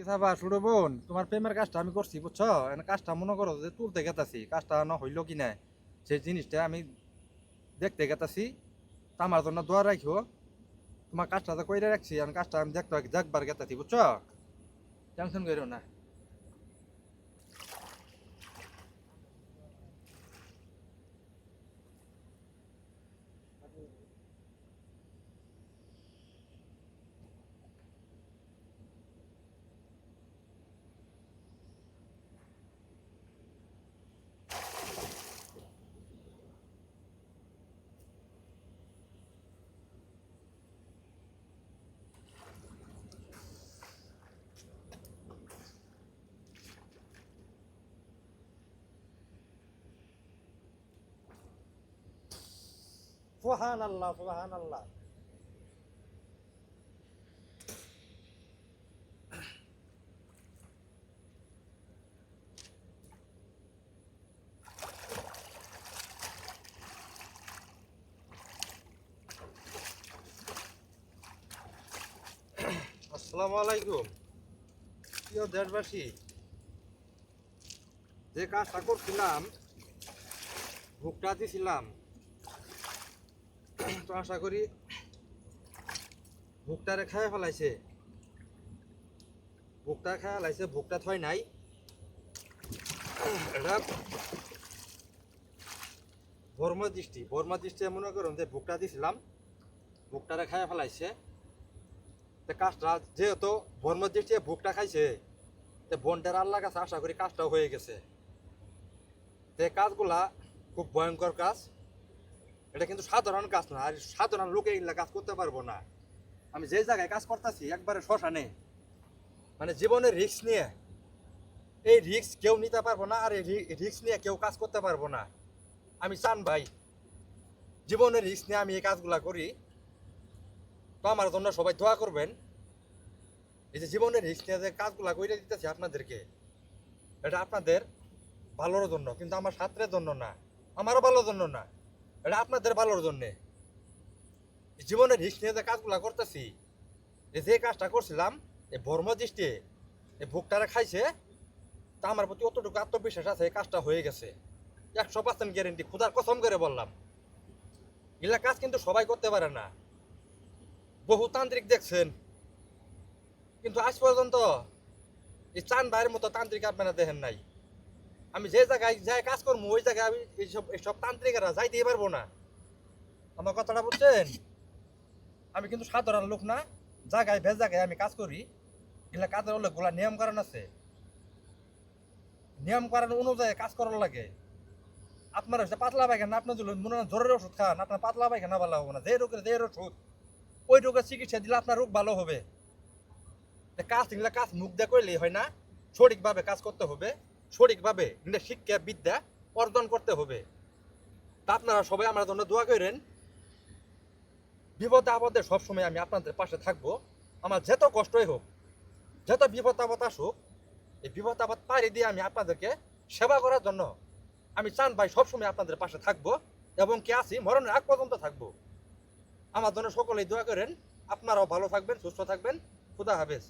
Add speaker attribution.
Speaker 1: কি চাবা শুরু বোন, তোমার প্রেমের কাজটা আমি করছি, বুঝছ? এনে কাজটা মনে করো যে তুলতে গেতাছি, কাজটা না হইল কি না সেই জিনিসটা আমি দেখতে গেতাছি। তা আমার জন্য দোয়া রাখিও। তোমার কাজটা তো কইরে রাখছি আমি কাজটা আমি দেখতে দেখবার গেতাছি, বুঝছ? টেনশন করিও না।
Speaker 2: সুহান আল্লাহ সুহান আল্লাহ
Speaker 1: আলাইকুম যে কাজটা করছিলাম ভুকটা দিছিলাম তো আশা করি ভুকটারে খায় ফেলাইছে। ভুকটা খায় ফেলাইছে ভুকটা থয় নাই। এটা বর্মা দৃষ্টি বর্মা দৃষ্টি মনে করুন যে ভুকটা দিছিলাম ভুকটারে খায় ফেলাইছে। তে কাজটা যেহেতু বর্মা দৃষ্টি ভুকটা খাইছে, তে বনটার আল্লাহ কাছে আশা করি কাজটাও হয়ে গেছে। তে কাজগুলা খুব ভয়ঙ্কর কাজ। এটা কিন্তু সাধারণ কাজ না, আর সাধারণ লোকে এগুলা কাজ করতে পারব না। আমি যে জায়গায় কাজ করতেছি, একবারে শ্মশানে। মানে জীবনের রিস্ক নিয়ে। এই রিস্ক কেউ নিতে পারব না, আর এই রিস্ক নিয়ে কেউ কাজ করতে পারব না। আমি চান ভাই, জীবনের রিস্ক নিয়ে আমি এই কাজগুলা করি। তো আমার জন্য সবাই দোয়া করবেন। এই যে জীবনের রিস্ক নিয়ে যে কাজগুলা করে দিতেছি আপনাদেরকে, এটা আপনাদের ভালোর জন্য, কিন্তু আমার ছাত্রের জন্য না, আমারও ভালোর জন্য না। এটা আপনাদের ভালোর জন্যে। জীবনের রিস্ক নিয়ে যে কাজগুলা করতেছি যে কাজটা করছিলাম এই বর্ম দৃষ্টি এই ভোগটারা খাইছে, তা আমার প্রতি অতটুকু আত্মবিশ্বাস আছে, এই কাজটা হয়ে গেছে। একশো পার্সেন্ট গ্যারেন্টি খুদার কসম করে বললাম। এগুলা কাজ কিন্তু সবাই করতে পারে না। বহু তান্ত্রিক দেখছেন। কিন্তু আজ পর্যন্ত এই চান ভাইয়ের মতো তান্ত্রিক আপনারা দেখেন নাই। আমি যে জায়গায় যাই কাজ করব, ওই জায়গায় আমি এইসব এইসব তান্ত্রিকেরা যাইতেই পারব না। আমার কথাটা বুঝছেন? আমি কিন্তু সাধারণ লোক না, জায়গায় ভেজ জায়গায় আমি কাজ করি। এগুলা কাজের হলে গোলা নিয়ম কারণ আছে। নিয়ম কারণ অনুযায়ী কাজ করার লাগে। আপনার হচ্ছে পাতলা পায়খানা, আপনি যদি মনে হয় জ্বরের ওষুধ খান, আপনার পাতলা পায়খানা ভালো হবে না। যে রোগের, যে ওষুধ, ওই রোগের চিকিৎসা দিলে আপনার রোগ ভালো হবে। কাজ কাজ মুখ দিয়ে করলেই হয় না, সঠিকভাবে কাজ করতে হবে। সঠিকভাবে শিক্ষা, বিদ্যা অর্জন করতে হবে। তা আপনারা সবাই আমার জন্য দোয়া করেন। বিপদ আপদে সবসময় আমি আপনাদের পাশে থাকব। আমার যত কষ্টই হোক, যত বিপদ আপদ আসুক, এই বিপদ আপদ পাড়ি দিয়ে আমি আপনাদেরকে সেবা করার জন্য আমি চান ভাই সবসময় আপনাদের পাশে থাকব এবং কে আছি, মরণের আগ পর্যন্ত থাকব। আমার জন্য সকলেই দোয়া করেন। আপনারাও ভালো থাকবেন, সুস্থ থাকবেন। খুদা হাফেজ।